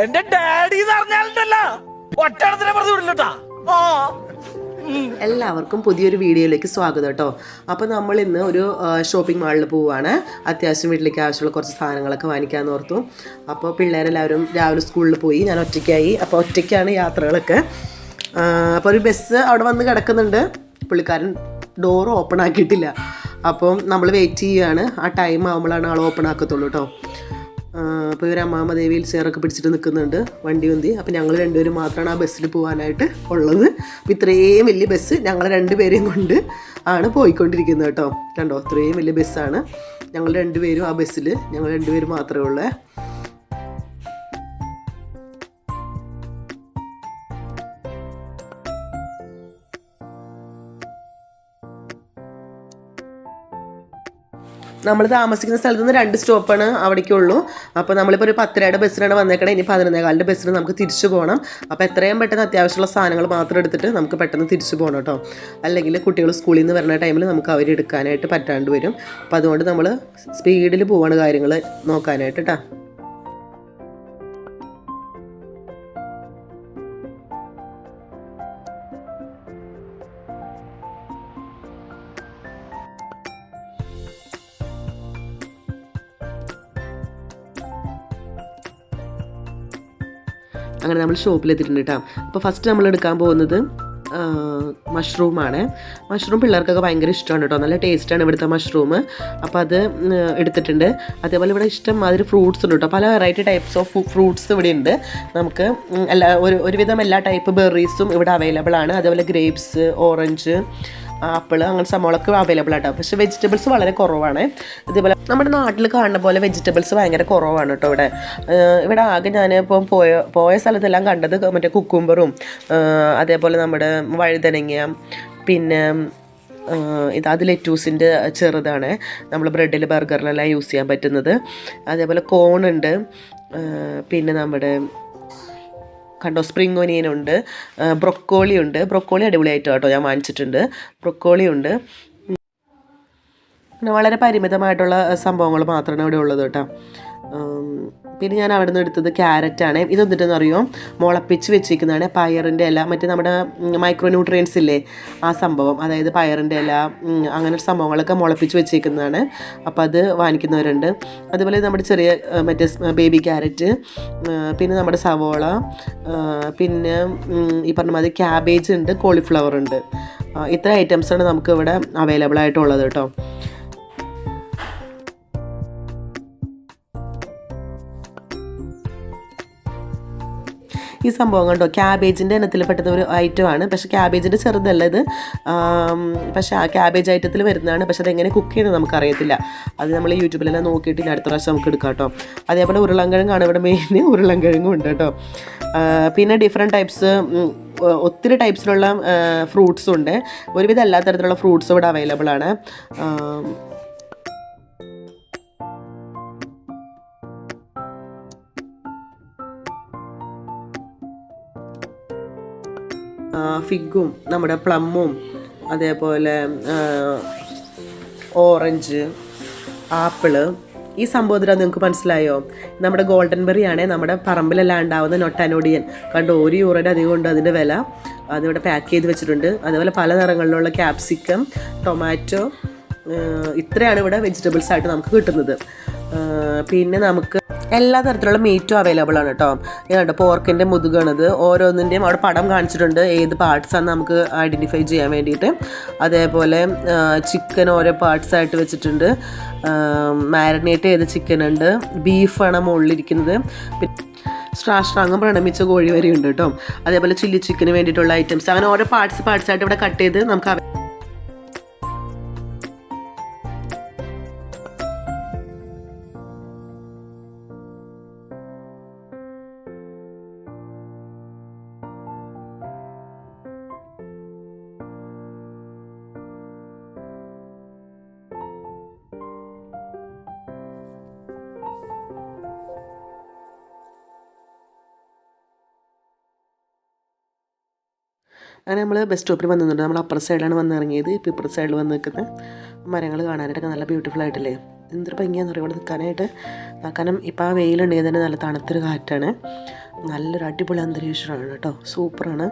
എന്റെ ഡാഡി എന്ന് പറഞ്ഞാലുണ്ടല്ല ഒറ്റടത്തിനെ പറഞ്ഞു വിടില്ലട്ടാ. എല്ലാവർക്കും പുതിയൊരു വീഡിയോയിലേക്ക് സ്വാഗതം കേട്ടോ. അപ്പോൾ നമ്മൾ ഇന്ന് ഒരു ഷോപ്പിംഗ് മാളിൽ പോവുകയാണ് അത്യാവശ്യം വീട്ടിലേക്ക് ആവശ്യമുള്ള കുറച്ച് സാധനങ്ങളൊക്കെ വാങ്ങിക്കാമെന്ന് ഓർത്തു. അപ്പോൾ പിള്ളേരെല്ലാവരും രാവിലെ സ്കൂളിൽ പോയി. ഞാൻ ഒറ്റയ്ക്കായി. അപ്പോൾ ഒറ്റയ്ക്കാണ് യാത്രകളൊക്കെ. അപ്പോൾ ഒരു ബസ് അവിടെ വന്ന് കിടക്കുന്നുണ്ട്. പുള്ളിക്കാരൻ ഡോർ ഓപ്പൺ ആക്കിയിട്ടില്ല. അപ്പം നമ്മൾ വെയിറ്റ് ചെയ്യുകയാണ്. ആ ടൈം ആകുമ്പോഴാണ് ആൾ ഓപ്പൺ ആക്കത്തുള്ളൂ കേട്ടോ. അപ്പോൾ ഇവർ അമ്മാമ്മ ദേവിയിൽ ചെയറൊക്കെ പിടിച്ചിട്ട് നിൽക്കുന്നുണ്ട് വണ്ടി വന്തി അപ്പോൾ ഞങ്ങൾ രണ്ടുപേരും മാത്രമാണ് ആ ബസ്സിൽ പോകാനായിട്ട് ഉള്ളത്. അപ്പോൾ ഇത്രയും വലിയ ബസ് ഞങ്ങൾ രണ്ടുപേരെയും കൊണ്ട് ആണ് പോയിക്കൊണ്ടിരിക്കുന്നത് കേട്ടോ. കണ്ടോ? ഇത്രയും വലിയ ബസ്സാണ്. ഞങ്ങൾ രണ്ടുപേരും ആ ബസ്സിൽ ഞങ്ങൾ രണ്ടുപേരും മാത്രമേ ഉള്ളൂ. നമ്മൾ താമസിക്കുന്ന സ്ഥലത്ത് നിന്ന് രണ്ട് സ്റ്റോപ്പാണ് അവിടേക്കുള്ളൂ. അപ്പോൾ നമ്മളിപ്പോൾ ഒരു പത്തരയുടെ ബസ്സിനാണ് വന്നേക്കണേ. ഇനി പതിനൊന്നേകാലിന്റെ ബസ്സിന് നമുക്ക് തിരിച്ചു പോകണം അപ്പോൾ എത്രയും പെട്ടെന്ന് അത്യാവശ്യമുള്ള സാധനങ്ങൾ മാത്രം എടുത്തിട്ട് നമുക്ക് പെട്ടെന്ന് തിരിച്ചു പോകണം കേട്ടോ. അല്ലെങ്കിൽ കുട്ടികൾ സ്കൂളിൽ നിന്ന് വരുന്ന ടൈമിൽ നമുക്ക് അവർ എടുക്കാനായിട്ട് പറ്റാണ്ട് വരും. അപ്പോൾ അതുകൊണ്ട് നമ്മൾ സ്പീഡിൽ പോവാണ് കാര്യങ്ങൾ നോക്കാനായിട്ട് കേട്ടോ അങ്ങനെ നമ്മൾ ഷോപ്പിലെത്തിയിട്ടുണ്ട് കേട്ടോ. അപ്പോൾ ഫസ്റ്റ് നമ്മൾ എടുക്കാൻ പോകുന്നത് മഷ്റൂമാണ് മഷ്റൂം പിള്ളേർക്കൊക്കെ ഭയങ്കര ഇഷ്ടമാണ് കേട്ടോ. നല്ല ടേസ്റ്റാണ് ഇവിടുത്തെ മഷ്റൂം അപ്പോൾ അത് എടുത്തിട്ടുണ്ട്. അതേപോലെ ഇവിടെ ഇഷ്ടം മാതിരി ഫ്രൂട്ട്സ് ഉണ്ട് കേട്ടോ. പല വെറൈറ്റി ടൈപ്സ് ഓഫ് ഫ്രൂട്ട്സ് ഇവിടെ ഉണ്ട്. നമുക്ക് എല്ലാ ഒരു ഒരുവിധം എല്ലാ ടൈപ്പ് ബെറീസും ഇവിടെ അവൈലബിൾ ആണ്. അതേപോലെ ഗ്രേപ്സ് ഓറഞ്ച് ആപ്പിൾ അങ്ങനെ സംഭവങ്ങളൊക്കെ അവൈലബിൾ ആട്ടോ. പക്ഷെ വെജിറ്റബിൾസ് വളരെ കുറവാണ്. ഇതേപോലെ നമ്മുടെ നാട്ടിൽ കാണുന്ന പോലെ വെജിറ്റബിൾസ് ഭയങ്കര കുറവാണ് കേട്ടോ ഇവിടെ. ഇവിടെ ആകെ ഞാൻ ഇപ്പം പോയ പോയ സ്ഥലത്തെല്ലാം കണ്ടത് മറ്റേ കുക്കുംബറും അതേപോലെ നമ്മുടെ വഴുതനങ്ങ പിന്നെ ഇത് അത് ലെറ്റൂസിന്റെ ചെറുതാണ്. നമ്മൾ ബ്രെഡിൽ ബർഗറിലെല്ലാം യൂസ് ചെയ്യാൻ പറ്റുന്നത്. അതേപോലെ കോണുണ്ട് പിന്നെ നമ്മുടെ കണ്ടോ സ്പ്രിംഗ് ഒനിയൻ ഉണ്ട് ബ്രൊക്കോളി ഉണ്ട്. ബ്രൊക്കോളി അടിപൊളിയായിട്ട് കേട്ടോ ഞാൻ വാങ്ങിച്ചിട്ടുണ്ട്. ബ്രൊക്കോളി ഉണ്ട്. വളരെ പരിമിതമായിട്ടുള്ള സംഭവങ്ങൾ മാത്രമാണ് ഇവിടെ ഉള്ളത് കേട്ടോ. പിന്നെ ഞാൻ അവിടെ നിന്ന് എടുത്തത് ക്യാരറ്റാണ്. ഇത് എന്തിട്ടെന്ന് അറിയോ? മുളപ്പിച്ച് വെച്ചിരിക്കുന്നതാണ്. പയറിന്റെ ഇല മറ്റേ നമ്മുടെ മൈക്രോ ന്യൂട്രിയൻസ് ഇല്ലേ? ആ സംഭവം. അതായത് പയറിന്റെ ഇല അങ്ങനെ സംഭവങ്ങളൊക്കെ മുളപ്പിച്ച് വെച്ചിരിക്കുന്നതാണ്. അപ്പോൾ അത് വാങ്ങിക്കുന്നവരുണ്ട്. അതുപോലെ നമ്മുടെ ചെറിയ മറ്റേ ബേബി ക്യാരറ്റ് പിന്നെ നമ്മുടെ സവോള പിന്നെ ഈ പറഞ്ഞ മാതിരി ക്യാബേജ് ഉണ്ട് കോളിഫ്ലവർ ഉണ്ട്. ഇത്ര ഐറ്റംസാണ് നമുക്ക് ഇവിടെ അവൈലബിൾ ആയിട്ടുള്ളത് കേട്ടോ. ഈ സംഭവം കണ്ടോ? ക്യാബേജിന്റെ ഇനത്തിൽ പെട്ടെന്ന് ഒരു ഐറ്റമാണ് പക്ഷേ ക്യാബേജിന്റെ ചെറുതല്ല ഇത്. പക്ഷേ ആ ക്യാബേജ് ഐറ്റത്തിൽ വരുന്നതാണ്. പക്ഷേ അതെങ്ങനെ കുക്ക് ചെയ്യുന്നത് നമുക്കറിയത്തില്ല. അത് നമ്മൾ യൂട്യൂബിലെല്ലാം നോക്കിയിട്ട് ഇനി അടുത്ത പ്രാവശ്യം നമുക്ക് എടുക്കാം കേട്ടോ. അതേപോലെ ഉരുളൻകിഴങ്ങാണ് ഇവിടെ മെയിൻ ഉരുളൻകിഴങ്ങും ഉണ്ട് കേട്ടോ. പിന്നെ ഡിഫറെന്റ് ടൈപ്സ് ഒത്തിരി ടൈപ്സിലുള്ള ഫ്രൂട്ട്സും ഉണ്ട്. ഒരുവിധം എല്ലാ തരത്തിലുള്ള ഫ്രൂട്ട്സും ഇവിടെ അവൈലബിൾ ആണ്. ഫിഗും നമ്മുടെ പ്ലമ്മും അതേപോലെ ഓറഞ്ച് ആപ്പിൾ. ഈ സംഭവത്തിൽ നിങ്ങൾക്ക് മനസ്സിലായോ? നമ്മുടെ ഗോൾഡൻ ബെറി ആണ് നമ്മുടെ പറമ്പിലെല്ലാം ഉണ്ടാവുന്ന നൊട്ടാനോഡിയൻ. കണ്ടോ ഒരു യൂറോയുടെ അധികം ഉണ്ട് അതിന്റെ വില. അതിവിടെ പാക്ക് ചെയ്ത് വെച്ചിട്ടുണ്ട്. അതേപോലെ പല നിറങ്ങളിലുള്ള ക്യാപ്സിക്കം ടൊമാറ്റോ ഇത്രയാണ് ഇവിടെ വെജിറ്റബിൾസ് ആയിട്ട് നമുക്ക് കിട്ടുന്നത്. പിന്നെ നമുക്ക് എല്ലാ തരത്തിലുള്ള മീറ്റും അവൈലബിൾ ആണ് കേട്ടോ ഇതുണ്ട് പോർക്കിന്റെ മുതുകണത്. ഓരോന്നിന്റെയും അവിടെ പടം കാണിച്ചിട്ടുണ്ട്. ഏത് പാർട്സ് ആണ് നമുക്ക് ഐഡന്റിഫൈ ചെയ്യാൻ വേണ്ടിയിട്ട്. അതേപോലെ ചിക്കൻ ഓരോ പാർട്സ് ആയിട്ട് വെച്ചിട്ടുണ്ട്. മാരിനേറ്റ് ചെയ്ത ചിക്കൻ ഉണ്ട്. ബീഫാണ് മുകളിലിരിക്കുന്നത്. പിന്നെ സ്ട്രാഷ്ട്രാങ്ങും പ്രണമിച്ച കോഴി വരെയുണ്ട് കേട്ടോ അതേപോലെ ചില്ലി ചിക്കന് വേണ്ടിയിട്ടുള്ള ഐറ്റംസ് അങ്ങനെ ഓരോ പാർട്സ് പാർട്സ് ആയിട്ട് ഇവിടെ കട്ട് ചെയ്ത് നമുക്ക് അങ്ങനെ നമ്മൾ ബസ് സ്റ്റോപ്പിൽ വന്നിട്ടുണ്ട്. നമ്മൾ അപ്പുറ സൈഡിലാണ് വന്ന് ഇറങ്ങിയത് ഇപ്പോൾ ഇപ്പുറ സൈഡിൽ വന്ന് നിൽക്കുന്ന മരങ്ങൾ കാണാനായിട്ടൊക്കെ നല്ല ബ്യൂട്ടിഫുൾ ആയിട്ടല്ലേ? എന്തൊരു ഭംഗിയാന്ന് പറയുക ഇവിടെ നിൽക്കാനായിട്ട് കാരണം ഇപ്പോൾ ആ വെയിലുണ്ടെങ്കിൽ തന്നെ നല്ല തണുത്തൊരു കാറ്റാണ്. നല്ലൊരു അടിപൊളി അന്തരീക്ഷമാണ് കേട്ടോ. സൂപ്പറാണ്.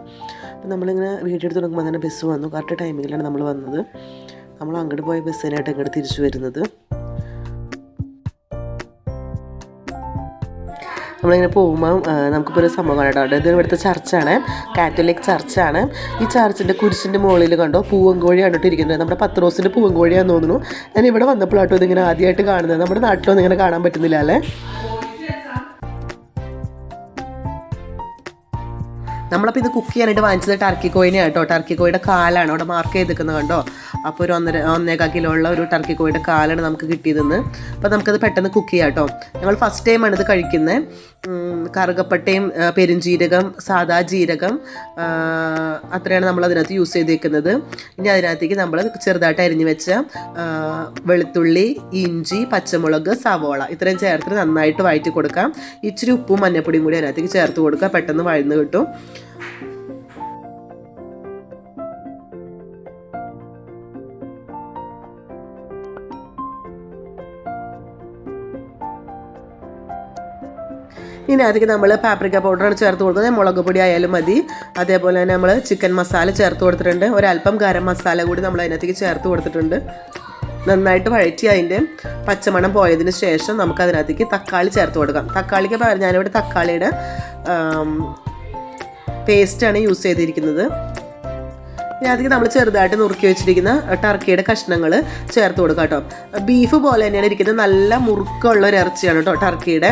അപ്പോൾ നമ്മളിങ്ങനെ വീട്ടിൽ തുടങ്ങുമ്പോൾ തന്നെ ബസ് വന്നു. കറക്റ്റ് ടൈമിങ്ങിലാണ് നമ്മൾ വന്നത്. നമ്മൾ അങ്ങോട്ട് പോയ ബസ്സിനായിട്ട് ഇങ്ങോട്ട് തിരിച്ചു വരുന്നത്. നമ്മളിങ്ങനെ പോകുമ്പോൾ നമുക്കിപ്പോൾ ഒരു സംഭവം കണ്ടോ ഇത് ഇവിടുത്തെ ചർച്ചാണ്. കാത്തലിക് ചർച്ചാണ്. ഈ ചർച്ചിന്റെ കുരിശിന്റെ മുകളിൽ കണ്ടോ പൂവങ്കോഴി കണ്ടിട്ട് നമ്മുടെ റോസിന്റെ പൂവങ്കോഴിയാന്ന് തോന്നുന്നു. ഞാൻ ഇവിടെ വന്നപ്പോഴാട്ടോ ഇതിങ്ങനെ ആദ്യമായിട്ട് കാണുന്നത്. നമ്മുടെ നാട്ടിലൊന്നും ഇങ്ങനെ കാണാൻ പറ്റുന്നില്ല അല്ലേ? നമ്മളപ്പോൾ ഇത് കുക്ക് ചെയ്യാനായിട്ട് വാങ്ങിച്ചത് ടർക്കി കോയിനെ കേട്ടോ. ടർക്കി കോഴിയുടെ കാലാണ് അവിടെ മാർക്ക് ചെയ്തിരിക്കുന്നത് കണ്ടോ? അപ്പോൾ ഒരു ഒന്നര ഒന്നേകാൽ കിലോ ഉള്ള ഒരു ടർക്കി കോഴിയുടെ കാലാണ് നമുക്ക് കിട്ടിയതെന്ന്. അപ്പോൾ നമുക്കത് പെട്ടെന്ന് കുക്ക് ചെയ്യാം കേട്ടോ. ഞങ്ങൾ ഫസ്റ്റ് ടൈമാണ് ഇത് കഴിക്കുന്നത് കറുകപ്പട്ടയും പെരുംജീരകം സാദാ ജീരകം അത്രയാണ് നമ്മൾ അതിനകത്ത് യൂസ് ചെയ്തേക്കുന്നത്. ഇനി അതിനകത്തേക്ക് നമ്മൾ ചെറുതായിട്ട് അരിഞ്ഞു വെച്ച വെളുത്തുള്ളി ഇഞ്ചി പച്ചമുളക് സവോള ഇത്രയും ചേർത്ത് നന്നായിട്ട് വഴറ്റി കൊടുക്കാം. ഇച്ചിരി ഉപ്പും മഞ്ഞപ്പൊടിയും കൂടി അതിനകത്തേക്ക് ചേർത്ത് കൊടുക്കുക പെട്ടെന്ന് വഴന്ന് കിട്ടും. ഇനി അതിലേക്ക് നമ്മൾ പാപ്രിക്ക പൗഡറാണ് ചേർത്ത് കൊടുക്കുന്നത്. മുളക് പൊടി ആയാലും മതി. അതേപോലെ തന്നെ നമ്മൾ ചിക്കൻ മസാല ചേർത്ത് കൊടുത്തിട്ടുണ്ട്. ഒരല്പം ഗരം മസാല കൂടി നമ്മൾ അതിനകത്തേക്ക് ചേർത്ത് കൊടുത്തിട്ടുണ്ട്. നന്നായിട്ട് വഴറ്റി അതിന്റെ പച്ചമണം പോയതിന് ശേഷം നമുക്ക് അതിനകത്തേക്ക് തക്കാളി ചേർത്ത് കൊടുക്കാം. തക്കാളിക്ക് ഞാനിവിടെ തക്കാളിയുടെ പേസ്റ്റാണ് യൂസ് ചെയ്തിരിക്കുന്നത്. ഇനി അതിലേക്ക് നമ്മൾ ചെറുതായിട്ട് നുറുക്കി വെച്ചിരിക്കുന്ന ടർക്കിയുടെ കഷ്ണങ്ങൾ ചേർത്ത് കൊടുക്കാം കേട്ടോ. ബീഫ് പോലെ തന്നെയാണ് ഇരിക്കുന്നത്. നല്ല മുറുക്കമുള്ള ഒരു ഇറച്ചിയാണ് കേട്ടോ ടർക്കിയുടെ.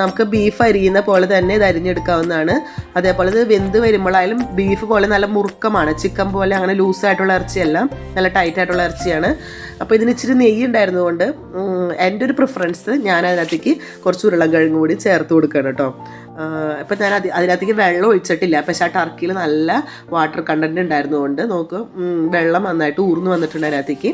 നമുക്ക് ബീഫ് അരിയുന്ന പോലെ തന്നെ ഇത് അരിഞ്ഞെടുക്കാവുന്നതാണ്. അതേപോലെ ഇത് വെന്ത് വരുമ്പോഴായാലും ബീഫ് പോലെ നല്ല മുറുക്കമാണ്. ചിക്കൻ പോലെ അങ്ങനെ ലൂസായിട്ടുള്ള ഇറച്ചിയല്ല. നല്ല ടൈറ്റ് ആയിട്ടുള്ള ഇറച്ചിയാണ്. അപ്പോൾ ഇതിന് ഇച്ചിരി നെയ്യ് ഉണ്ടായിരുന്നതുകൊണ്ട് എന്റെ ഒരു പ്രിഫറൻസ് ഞാൻ അതിനകത്തേക്ക് കുറച്ച് ഉരുളൻ കിഴങ്ങ് കൂടി ചേർത്ത് കൊടുക്കുകയാണ് കേട്ടോ. ഇപ്പം ഞാൻ അതി അതിനകത്തേക്ക് വെള്ളം ഒഴിച്ചിട്ടില്ല. പക്ഷെ ആ ടർക്കിയിൽ നല്ല വാട്ടർ കണ്ടന്റ് ഉണ്ടായിരുന്നതുകൊണ്ട് നോക്ക് വെള്ളം നന്നായിട്ട് ഊർന്നു വന്നിട്ടുണ്ട് അതിനകത്തേക്ക്.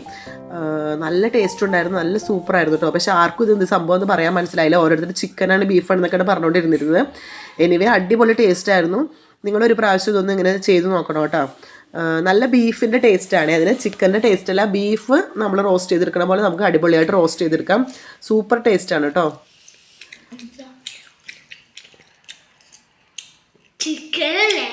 നല്ല ടേസ്റ്റ് ഉണ്ടായിരുന്നു നല്ല സൂപ്പറായിരുന്നു കേട്ടോ പക്ഷെ ആർക്കും ഇത് എന്ത് സംഭവം എന്ന് പറയാൻ മനസ്സിലായില്ല. ഓരോരുത്തർ ചിക്കനാണ് ബീഫാണെന്നൊക്കെയാണ് പറഞ്ഞുകൊണ്ടിരുന്നിരുന്നത് എനിവേ അടിപൊളി ടേസ്റ്റ് ആയിരുന്നു. നിങ്ങളൊരു പ്രാവശ്യം ഇതൊന്നും ഇങ്ങനെ ചെയ്ത് നോക്കണം കേട്ടോ നല്ല ബീഫിന്റെ ടേസ്റ്റാണ് അതിന് ചിക്കന്റെ ടേസ്റ്റ് അല്ല ബീഫ് നമ്മൾ റോസ്റ്റ് ചെയ്തെടുക്കണ പോലെ നമുക്ക് അടിപൊളിയായിട്ട് റോസ്റ്റ് ചെയ്തെടുക്കാം. സൂപ്പർ ടേസ്റ്റാണ് കേട്ടോ ചിക്കൻ അല്ലേ